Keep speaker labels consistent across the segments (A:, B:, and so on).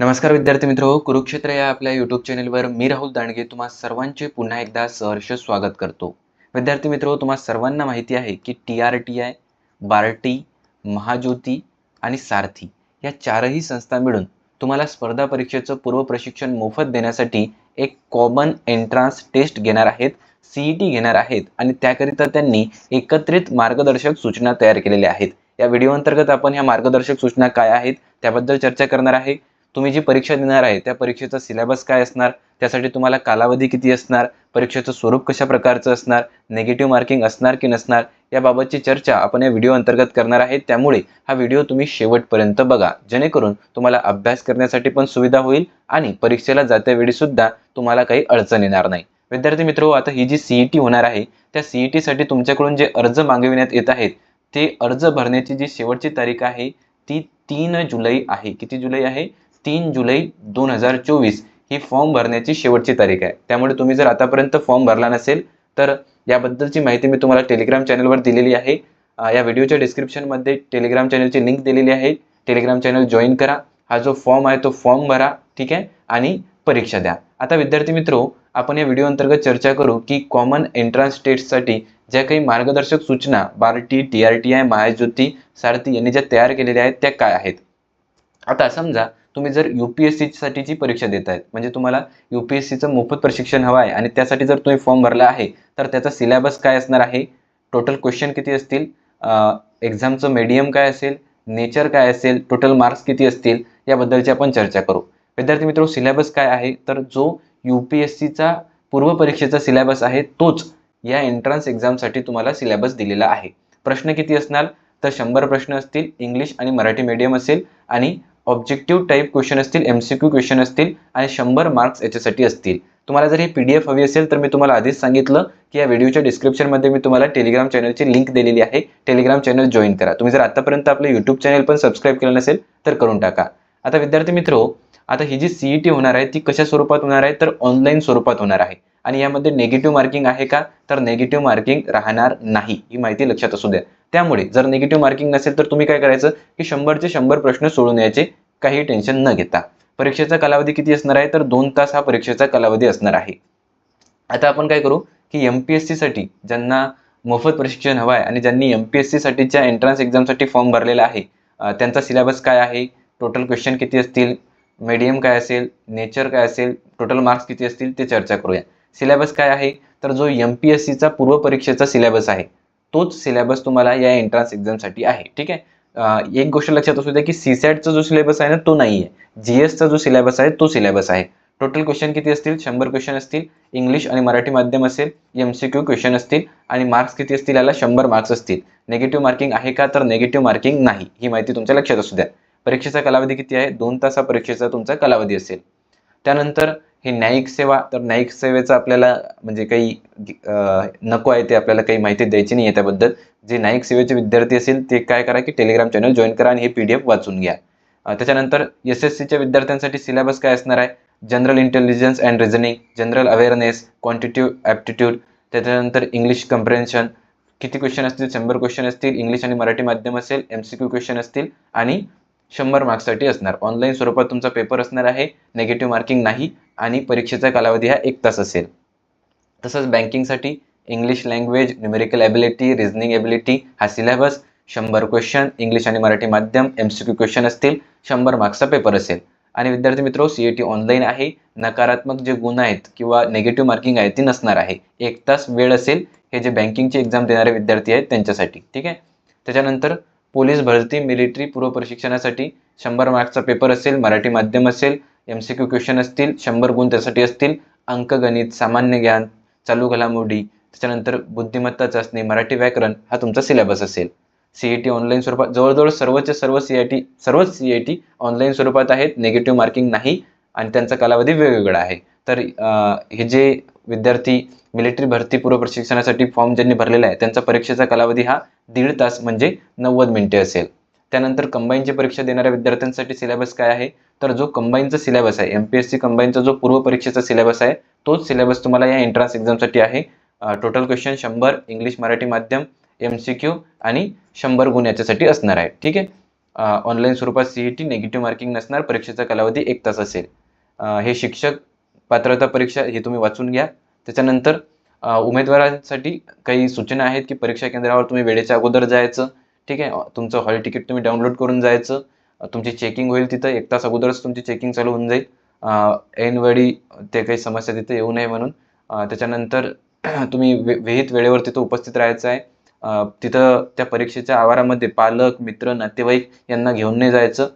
A: नमस्कार विद्यार्थी मित्र कुरुक्षेत्र या आपल्या यूट्यूब चॅनेलवर मी राहुल दांडगे तुम्हा सर्वांचे पुन्हा एकदा सहर्ष स्वागत करतो. विद्यार्थी मित्र तुम्हा सर्वांना माहिती आहे की T R T I BARTI Mahajyoti आणि सारथी या चारही संस्था मिळून तुम्हाला स्पर्धा परीक्षेचं पूर्व प्रशिक्षण मोफत देण्यासाठी एक कॉमन एंट्रान्स टेस्ट घेणार आहेत सी ई टी घेणार आहेत आणि त्याकरिता त्यांनी एकत्रित मार्गदर्शक सूचना तयार केलेल्या आहेत. या व्हिडिओ अंतर्गत आपण ह्या मार्गदर्शक सूचना काय आहेत त्याबद्दल चर्चा करणार आहे. तुम्ही जी परीक्षा देणार आहे त्या परीक्षेचा सिलेबस काय असणार? त्यासाठी तुम्हाला कालावधी किती असणार? परीक्षेचं स्वरूप कशा प्रकारचं असणार? नेगेटिव्ह मार्किंग असणार की नसणार? याबाबतची चर्चा आपण या व्हिडिओ अंतर्गत करणार आहे. त्यामुळे हा व्हिडिओ तुम्ही शेवटपर्यंत बघा. जेणेकरून तुम्हाला अभ्यास करण्यासाठी पण सुविधा होईल आणि परीक्षेला जात्यावेळी सुद्धा तुम्हाला काही अडचण येणार नाही. विद्यार्थी मित्र आता ही जी सीईटी होणार आहे त्या सीई टीसाठी तुमच्याकडून जे अर्ज मागविण्यात येत आहेत ते अर्ज भरण्याची जी शेवटची तारीख आहे ती तीन जुलै आहे. किती जुलै आहे? तीन जुलै दोन हजार चोवीस ही फॉर्म भरण्याची शेवटची तारीख आहे. त्यामुळे तुम्ही जर आतापर्यंत फॉर्म भरला नसेल तर याबद्दलची माहिती मी तुम्हाला टेलिग्राम चॅनलवर दिलेली आहे. या व्हिडिओच्या डिस्क्रिप्शनमध्ये टेलिग्राम चॅनलची लिंक दिलेली आहे. टेलिग्राम चॅनल जॉईन करा. हा जो फॉर्म आहे तो फॉर्म भरा ठीक आहे? आणि परीक्षा द्या. आता विद्यार्थी मित्रो आपण या व्हिडिओ अंतर्गत चर्चा करू की कॉमन एंट्रन्स टेस्टसाठी ज्या काही मार्गदर्शक सूचना BARTI T R T I Mahajyoti Sarathi यांनी ज्या तयार केलेल्या आहेत त्या काय आहेत? आता समजा तुम्ही जर यू पी एस सीसाठीची परीक्षा देत आहेत म्हणजे तुम्हाला यू पी एस सीचं मोफत प्रशिक्षण हवं आहे आणि त्यासाठी जर तुम्ही फॉर्म भरला आहे तर त्याचा सिलेबस काय असणार आहे? टोटल क्वेश्चन किती असतील? एक्झामचं मीडियम काय असेल? नेचर काय असेल? टोटल मार्क्स किती असतील? याबद्दलची आपण चर्चा करू. विद्यार्थी मित्र सिलेबस काय आहे? तर जो यू पी एस सीचा पूर्व परीक्षेचा सिलेबस आहे तोच या एंट्रन्स एक्झामसाठी तुम्हाला सिलेबस दिलेला आहे. प्रश्न किती असणार? तर शंभर प्रश्न असतील इंग्लिश आणि मराठी मीडियम असेल आणि ऑब्जेक्टिव्ह टाईप क्वेश्चन असतील एम सी क्यू क्वेश्चन असतील आणि शंभर मार्क्स याच्यासाठी असतील. तुम्हाला जर ही पी डी एफ हवी असेल तर मी तुम्हाला आधीच सांगितलं की या व्हिडिओच्या डिस्क्रिप्शनमध्ये मी तुम्हाला टेलिग्राम चॅनलची लिंक दिलेली आहे. टेलिग्राम चॅनल जॉईन करा. तुम्ही जर आतापर्यंत आपलं यूट्यूब चॅनल पण सबस्क्राईब केलं नसेल तर करून टाका. आता विद्यार्थी मित्रो आता ही जी सीई टी होणार आहे ती कशा स्वरूपात होणार आहे? तर ऑनलाईन स्वरूपात होणार आहे. आणि यामध्ये नेगेटिव्ह मार्किंग आहे का? तर नेगेटिव्ह मार्किंग राहणार नाही. ही माहिती लक्षात असू द्या. त्यामुळे जर निगेटिव्ह मार्किंग नसेल तर तुम्ही काय करायचं की शंभरचे शंभर प्रश्न सोडून यायचे. काही टेन्शन न घेता. परीक्षेचा कालावधी किती असणार आहे? तर दोन तास हा परीक्षेचा कालावधी असणार आहे. आता आपण काय करू की एम पी एस सीसाठी ज्यांना मोफत प्रशिक्षण हवं आहे आणि ज्यांनी एम पी एस सीसाठीच्या एंट्रन्स एक्झामसाठी फॉर्म भरलेला आहे त्यांचा सिलेबस काय आहे? टोटल क्वेश्चन किती असतील? मीडियम काय असेल? नेचर काय असेल? टोटल मार्क्स किती असतील? ते चर्चा करूया. सिलेबस काय आहे? तर जो एम पी एस सीचा पूर्व परीक्षेचा सिलेबस आहे तोच सिलेबस तुम्हाला या एंट्रन्स एक्झामसाठी आहे ठीक आहे? एक गोष्ट लक्षात असू द्या की सी सॅटचा जो सिलेबस आहे ना तो नाही आहे जी एसचा जो सिलेबस आहे तो सिलेबस आहे. टोटल क्वेश्चन किती असतील? शंभर क्वेश्चन असतील. इंग्लिश आणि मराठी माध्यम असेल एम सी क्यू क्वेश्चन असतील आणि मार्क्स किती असतील याला शंभर मार्क्स असतील. नेगेटिव्ह मार्किंग आहे का? तर नेगेटिव्ह मार्किंग नाही. ही माहिती तुमच्या लक्षात असू द्या. परीक्षेचा कालावधी किती आहे? दोन तासा परीक्षेचा तुमचा कालावधी असेल. त्यानंतर हे न्यायिक सेवा तर न्यायिक सेवेचं आपल्याला म्हणजे काही नको आहे ते आपल्याला काही माहिती द्यायची नाही आहे त्याबद्दल. जे न्यायिक सेवेचे विद्यार्थी असेल ते काय करा की टेलिग्राम चॅनल जॉईन करा आणि हे पी डी एफ वाचून घ्या. त्याच्यानंतर एस एस सीच्या विद्यार्थ्यांसाठी सिलेबस काय असणार आहे? General intelligence and reasoning general awareness quantitative aptitude त्याच्यानंतर इंग्लिश कम्प्रेन्शन किती क्वेश्चन असतील? शंभर क्वेश्चन असतील. इंग्लिश आणि मराठी माध्यम असेल एम सी क्यू क्वेश्चन असतील आणि शंभर मार्क्ससाठी असणार. ऑनलाईन स्वरूपात तुमचा पेपर असणार आहे नेगेटिव्ह मार्किंग नाही आणि परीक्षेचा कालावधी हा एक तास असेल. तसंच बँकिंगसाठी English language numerical ability reasoning ability हा सिलेबस शंभर क्वेश्चन इंग्लिश आणि मराठी माध्यम एम सी क्यू क्वेश्चन असतील शंभर मार्क्सचा पेपर असेल. आणि विद्यार्थी मित्रो सी ए टी ऑनलाईन आहे. नकारात्मक जे गुण आहेत किंवा नेगेटिव्ह मार्किंग आहे ती नसणार आहे. एक तास वेळ असेल हे जे बँकिंगची एक्झाम देणारे विद्यार्थी आहेत त्यांच्यासाठी. ठीक आहे? त्याच्यानंतर पोलीस भरती मिलिटरी पूर्व प्रशिक्षणासाठी शंभर मार्क्सचा पेपर असेल मराठी माध्यम असेल एम सी क्यू क्वेश्चन असतील शंभर गुण त्यासाठी असतील अंकगणित सामान्य ज्ञान चालू घडामोडी त्याच्यानंतर बुद्धिमत्ता चाचणी मराठी व्याकरण हा तुमचा सिलेबस असेल. सी ई टी ऑनलाईन स्वरूपात जवळजवळ सर्वचे सर्व सी आय टी सर्वच सी आय टी ऑनलाईन स्वरूपात आहेत नेगेटिव्ह मार्किंग नाही आणि त्यांचा कालावधी वेगवेगळा आहे. तर हे जे विद्यार्थी मिलिटरी भरती पूर्व प्रशिक्षणासाठी फॉर्म ज्यांनी भरलेला आहे त्यांचा परीक्षेचा कालावधी हा दीड तास म्हणजे नव्वद मिनिटे असेल. त्यानंतर कंबाईनची परीक्षा देणाऱ्या विद्यार्थ्यांसाठी सिलेबस काय आहे? तर जो कंबाईनचा सिलेबस आहे एम पी एस सी कंबाईनचा जो पूर्व परीक्षेचा सिलेबस आहे तोच सिलेबस तुम्हाला या एंट्रन्स एक्झामसाठी आहे. टोटल क्वेश्चन शंभर इंग्लिश मराठी माध्यम एम सी क्यू आणि शंभर गुण याच्यासाठी असणार आहे. ठीक आहे? ऑनलाईन स्वरूपात C E T negative marking नसणार परीक्षेचा कालावधी एक तास असेल. हे शिक्षक पात्रता परीक्षा हे तुम्ही वाचून घ्या. त्याच्यानंतर उमेदवारांसाठी काही सूचना आहेत की परीक्षा केंद्रावर तुम्ही वेळेच्या अगोदर जायचं ठीक आहे? तुमचं हॉल तिकीट तुम्ही डाउनलोड करून जायचं तुमची चेकिंग होईल तिथं एक तास अगोदरच तुमची चेकिंग चालू होऊन जाईल. ऐनवेळी ते काही समस्या तिथे येऊ नये म्हणून. त्याच्यानंतर तुम्ही वे विहित वेळेवर तिथं उपस्थित राहायचं आहे. तिथं त्या परीक्षेच्या आवारामध्ये पालक मित्र नातेवाईक यांना घेऊन नाही जायचं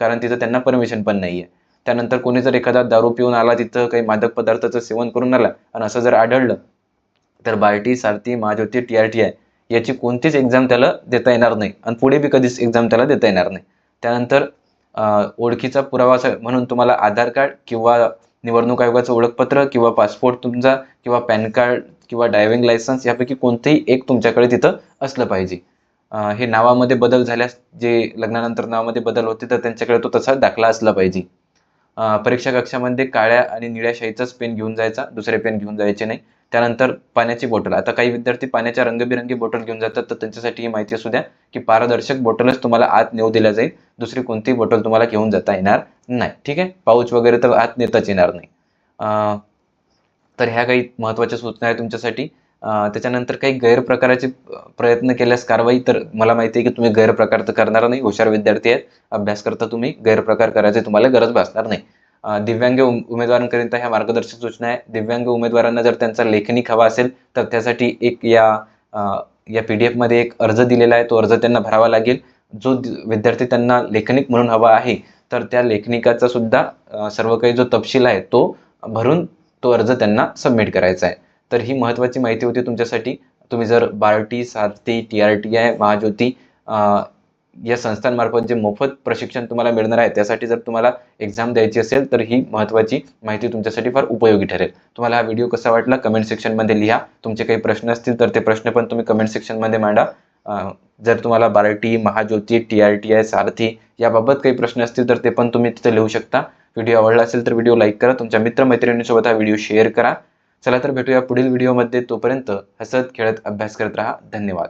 A: कारण तिथं त्यांना परमिशन पण नाही आहे त्यानंतर कोणी जर एखादा दारू पिऊन आला तिथं काही मादक पदार्थाचं सेवन करून आला आणि असं जर आढळलं तर Barti Sarathi Mahajyoti T R T I याची कोणतीच एक्झाम त्याला देता येणार नाही आणि पुढे बी कधीच एक्झाम त्याला देता येणार नाही. त्यानंतर ओळखीचा पुरावा असा म्हणून तुम्हाला आधार कार्ड किंवा निवडणूक आयोगाचं ओळखपत्र किंवा पासपोर्ट तुमचा किंवा पॅन कार्ड किंवा ड्रायव्हिंग लायसन्स यापैकी कोणतंही एक तुमच्याकडे तिथं असलं पाहिजे. हे नावामध्ये बदल झाल्यास जे लग्नानंतर नावामध्ये बदल होते तर त्यांच्याकडे तो तसा दाखला असला पाहिजे. परीक्षा कक्षामध्ये काळ्या आणि निळ्या शाईचाच पेन घेऊन जायचा दुसरे पेन घेऊन जायचे नाही. त्यानंतर पाण्याची बॉटल. आता काही विद्यार्थी पाण्याच्या रंगबिरंगी बॉटल घेऊन जातात तर त्यांच्यासाठी ही माहिती असू द्या की पारदर्शक बॉटलच तुम्हाला आत नेऊ दिल्या जाईल दुसरी कोणतीही बॉटल तुम्हाला घेऊन जाता येणार नाही. ठीक आहे? पाऊच वगैरे तर आत नेताच येणार नाही. तर ह्या काही महत्त्वाच्या सूचना आहेत तुमच्यासाठी. त्याच्यानंतर काही गैरप्रकाराचे प्रयत्न केल्यास कारवाई तर मला माहिती आहे की तुम्ही गैरप्रकार तर करणार नाही. हुशार विद्यार्थी आहेत. अभ्यास करता तुम्ही. गैरप्रकार करायचे तुम्हाला गरज भासणार नाही. दिव्यांग उम- उमेदवारांकरिता ह्या मार्गदर्शक सूचना आहे. दिव्यांग उमेदवारांना जर त्यांचा लेखनिक हवा असेल तर त्यासाठी एक या या पी डी एफमध्ये एक अर्ज दिलेला आहे. तो अर्ज त्यांना भरावा लागेल. जो विद्यार्थी त्यांना लेखनिक म्हणून हवा आहे तर त्या लेखनिकाचा सुद्धा सर्व काही जो तपशील आहे तो भरून तो अर्ज त्यांना सबमिट करायचा आहे. तर ही महत्त्वाची माहिती होती तुमच्यासाठी. तुम्ही जर Barti Sarathi T R T I Mahajyoti या संस्थांमार्फत जे मोफत प्रशिक्षण तुम्हाला मिळणार आहे त्यासाठी जर तुम्हाला एक्झाम द्यायची असेल तर ही महत्त्वाची माहिती तुमच्यासाठी फार उपयोगी ठरेल. तुम्हाला हा व्हिडिओ कसा वाटला कमेंट सेक्शनमध्ये लिहा. तुमचे काही प्रश्न असतील तर ते प्रश्न पण तुम्ही कमेंट सेक्शनमध्ये मांडा. जर तुम्हाला Barti Mahajyoti T R T I Sarathi याबाबत काही प्रश्न असतील तर ते पण तुम्ही तिथे लिहू शकता. व्हिडिओ आवडला असेल तर व्हिडिओ लाईक करा. तुमच्या मित्रमैत्रिणींसोबत हा व्हिडिओ शेअर करा. चला तर भेटूया पुढील व्हिडिओमध्ये तोपर्यंत हसत खेळत अभ्यास करत राहा. धन्यवाद.